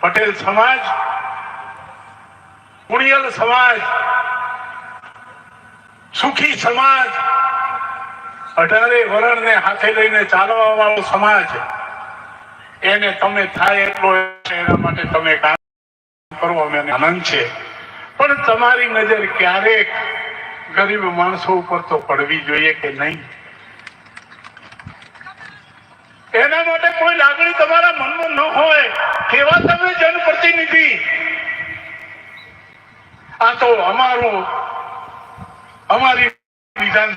પટેલ સમાજ કુણિયલ સમાજ, સુખી સમાજ, અઢારે વરણને હાથે લઈને ચાલવા વાળો સમાજ, એને તમે થાય એટલો એના માટે તમે કામ કરો, અમે આનંદ છે. પણ તમારી નજર ક્યારેક ગરીબ માણસો ઉપર તો પડવી જોઈએ કે નહીં? એના માટે કોઈ લાગણી તમારા મનમાં ન હોય કેવા તમે જનપ્રતિનિધિ. આ તો અમારું, અમારી વિધાન,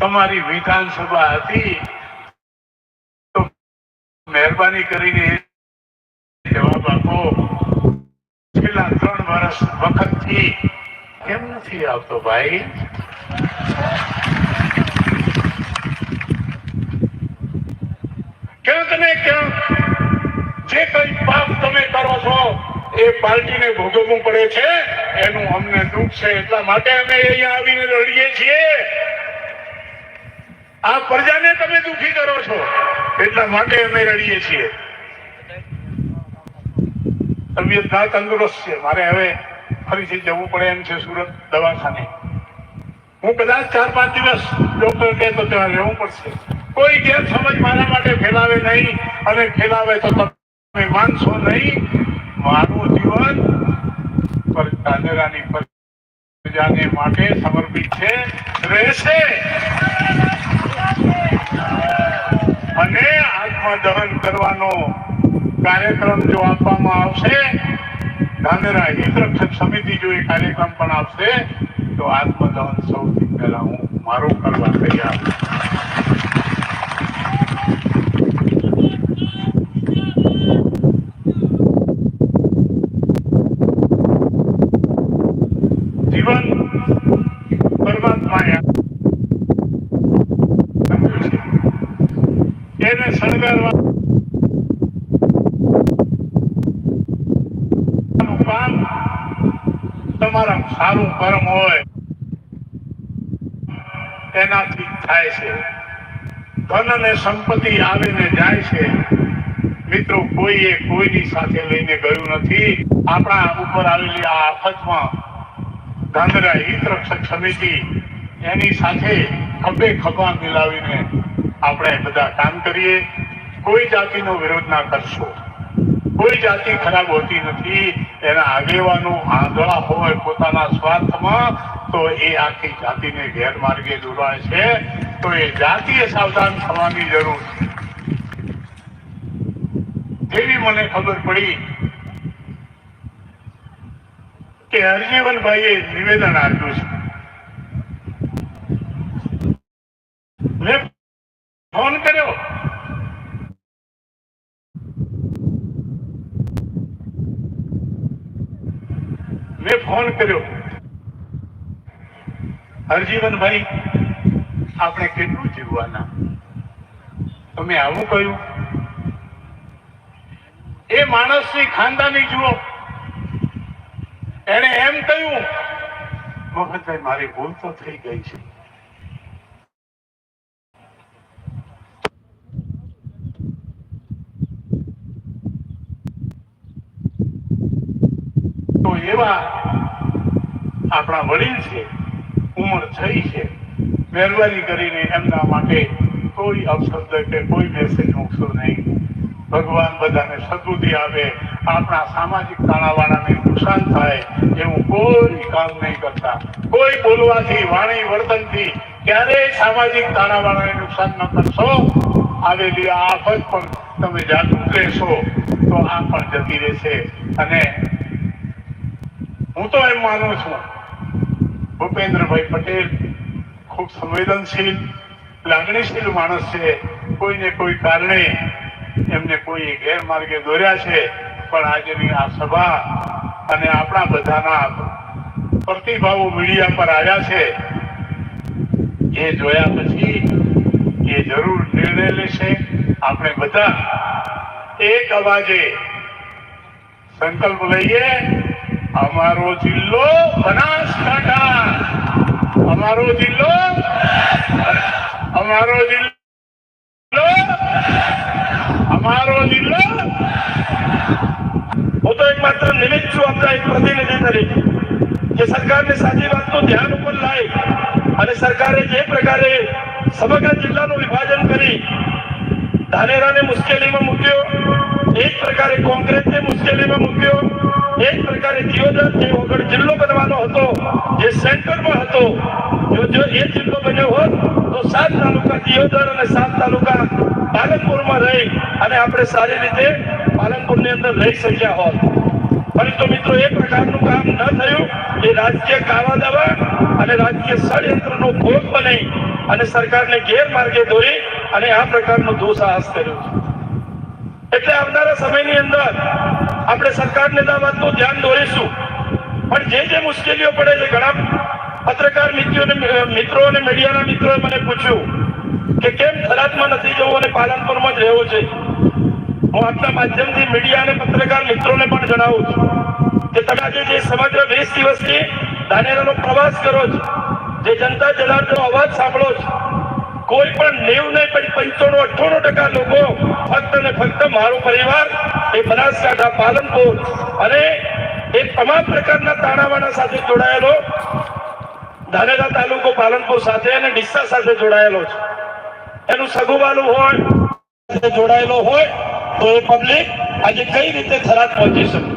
તમારી વિધાનસભા હતી. તો મહેરબાની કરીને જવાબ આપો. છેલ્લા ત્રણ વર્ષ વખતથી કેમ નથી આવતો ભાઈ? ક્યાંક ક્યાં જે કઈ પાપ તમે કરો છો, એ પાર્ટીને ભોગવવું પડે છે. એનું અમને દુઃખ છે, એટલા માટે અમે અહીંયા આવીને રડીએ છીએ. આ પ્રજાને તમે દુઃખી કરો છો, એટલા માટે અમે રડીએ છીએ. તબિયત ના તંદુરસ્ત છે. મારે હવે ફરીથી જવું પડે એમ છે સુરત દવાખાને. હું કદાચ ચાર પાંચ દિવસ ડોક્ટર કહેતો ત્યાં રહેવું પડશે. કોઈ ગેરસમજ મારા માટે ફેલાવે નહીં. અને ફેલાવે તો તમે માનશો નહીં. મારું જીવન ધાનેરાની પ્રજાને માટે સમર્પિત છે. રહેશે. અને આત્મદહન કરવાનો કાર્યક્રમ જો આપવામાં આવશે ધાનેરા હિત રક્ષક સમિતિ જો એ કાર્યક્રમ પણ આપશે, તો આત્મદહન સૌથી પહેલા હું મારું કરવા તૈયાર જીવન પરમાત્માએ એને શણગારવા તમારા સારું કર્મ હોય એનાથી થાય છે. ધન અને સંપત્તિ આવે ને જાય છે. મિત્રો, કોઈએ કોઈની સાથે લઈને ગયું નથી. આપણા ઉપર આવેલી આ આફતમાં ધાંધરા હિત રક્ષક સમિતિ, એની સાથે ખભે ખભા મિલાવીને આપણે બધા કામ કરીએ. કોઈ જાતિનો વિરોધ ના કરશો. કોઈ જાતિ ખરાબ હોતી નથી. એના આગેવાનો આંધળા હોય પોતાના સ્વાર્થમાં, તો એ આખી જાતિને ગેરમાર્ગે દોરાય છે. તો એ જાતિએ સાવધાન થવાની જરૂર છે. જેવી મને ખબર પડી કે હરજીવનભાઈએ નિવેદન આપ્યું છે. મેં ફોન કર્યો. મેં ફોન કર્યો. હરજીવનભાઈ, આપણે કેટલું જીવવાના? તમે આવું કહ્યું. એ માણસની ખાનદાની જુઓ. એને એમ કહ્યું મોહનભાઈ મારી ભૂલ તો થઈ ગઈ છે. એવા આપણા વડીલ છે, ઉંમર થઈ છે, મહેરબાની કરીને એમના માટે કોઈ અપશબ્દ કે કોઈ મેસેજ મૂકશો નહીં. ભગવાન બધાને સદબુદ્ધિ આવે આપણા સામાજિક તાણાવાળાને નુકસાન થાય એવું કોઈ કામ નહીં કરતા. કોઈ બોલવાથી, વાણી, વર્તનથી ક્યારેય સામાજિક તાણાવાળાને નુકસાન ન કરશો. આવેલી આફત પણ તમે જાગૃત રહેશો, તો આ પણ જતી રહેશે. અને હું તો એમ માનું છું, ભૂપેન્દ્રભાઈ પટેલ ખૂબ સંવેદનશીલ, લાગણીશીલ માણસ છે. કોઈને કોઈ કારણે એમને કોઈ ગેરમાર્ગે દોર્યા છે. પણ આજની આ સભા અને આપણા બધાના પ્રતિભાવો મીડિયા પર આવ્યા છે, એ જોયા પછી એ જરૂર નિર્ણય લેશે. આપણે બધા એક અવાજે સંકલ્પ લઈએ, અમારો જિલ્લો બનાસકાંઠા. અમારો જિલ્લો અમારો જિલ્લો અમારો જિલ્લો માત્ર નિમિત્ત છું આપણા એક પ્રતિનિધિ તરીકે કે સરકારને સાચી વાતનું ધ્યાન ઉપર લાય અને સરકારે જે પ્રકારે સમગ્ર જિલ્લાનું વિભાજન કરી ધાનેરાને મુશ્કેલીમાં મૂક્યો એ પ્રકારે કોંગ્રેસને મુશ્કેલીમાં મૂક્યો એ પ્રકારે દિયોદર જે વગર જિલ્લો બનવાનો હતો, જે સેન્ટરમાં હતો. જો જો એ જિલ્લો બન્યો હોત, તો સાત તાલુકા દિયોદર અને સાત તાલુકા પાલનપુરમાં રહી અને આપણે સારી રીતે પાલનપુરની અંદર રહી શક્યા હોત. પરંતુ મિત્રો એ પ્રકારનું કામ ન થયું. એ રાજકીય કાવા દાવા અને રાજકીય ષડયંત્રનો ભોગ બની અને સરકારને ગેરમાર્ગે દોરી અને આ પ્રકારનો દુઃસાહસ કર્યું. એટલે આવનારા સમયની અંદર આપણે સરકારને તો આ વાતનું ધ્યાન દોરીશું. પણ જે જે મુશ્કેલીઓ પડે છે, ઘણા પત્રકાર મિત્રોને, મિત્રો અને મીડિયાના મિત્રોએ મને પૂછ્યું કે કેમ થરાદમાં નથી જવું અને પાલનપુરમાં જ રહેવું છે? હું આપના માધ્યમથી મીડિયા અને પત્રકાર મિત્રોને પણ જણાવું છું કે તમે આજે જે સમગ્ર વીસ દિવસથી ધાનેરાનો પ્રવાસ કરો છો, જે જનતા જનાર્દનનો અવાજ સાંભળો છો, કોઈ પણ નેવ પણ પંચાણું, અઠ્ઠાણું ટકા લોકો ફક્ત ને ફક્ત મારો પરિવાર એ બનાસકાંઠા, પાલનપુર અને એ તમામ પ્રકારના તાણાવાણા સાથે જોડાયેલો, ધાનેરા તાલુકો, પાલનપુર સાથે અને ડીસા સાથે જોડાયેલો છે. એનું સગુવાલું હોય જોડાયેલો હોય તો એ પબ્લિક આજે કઈ રીતે થરાદ પહોંચી શકે?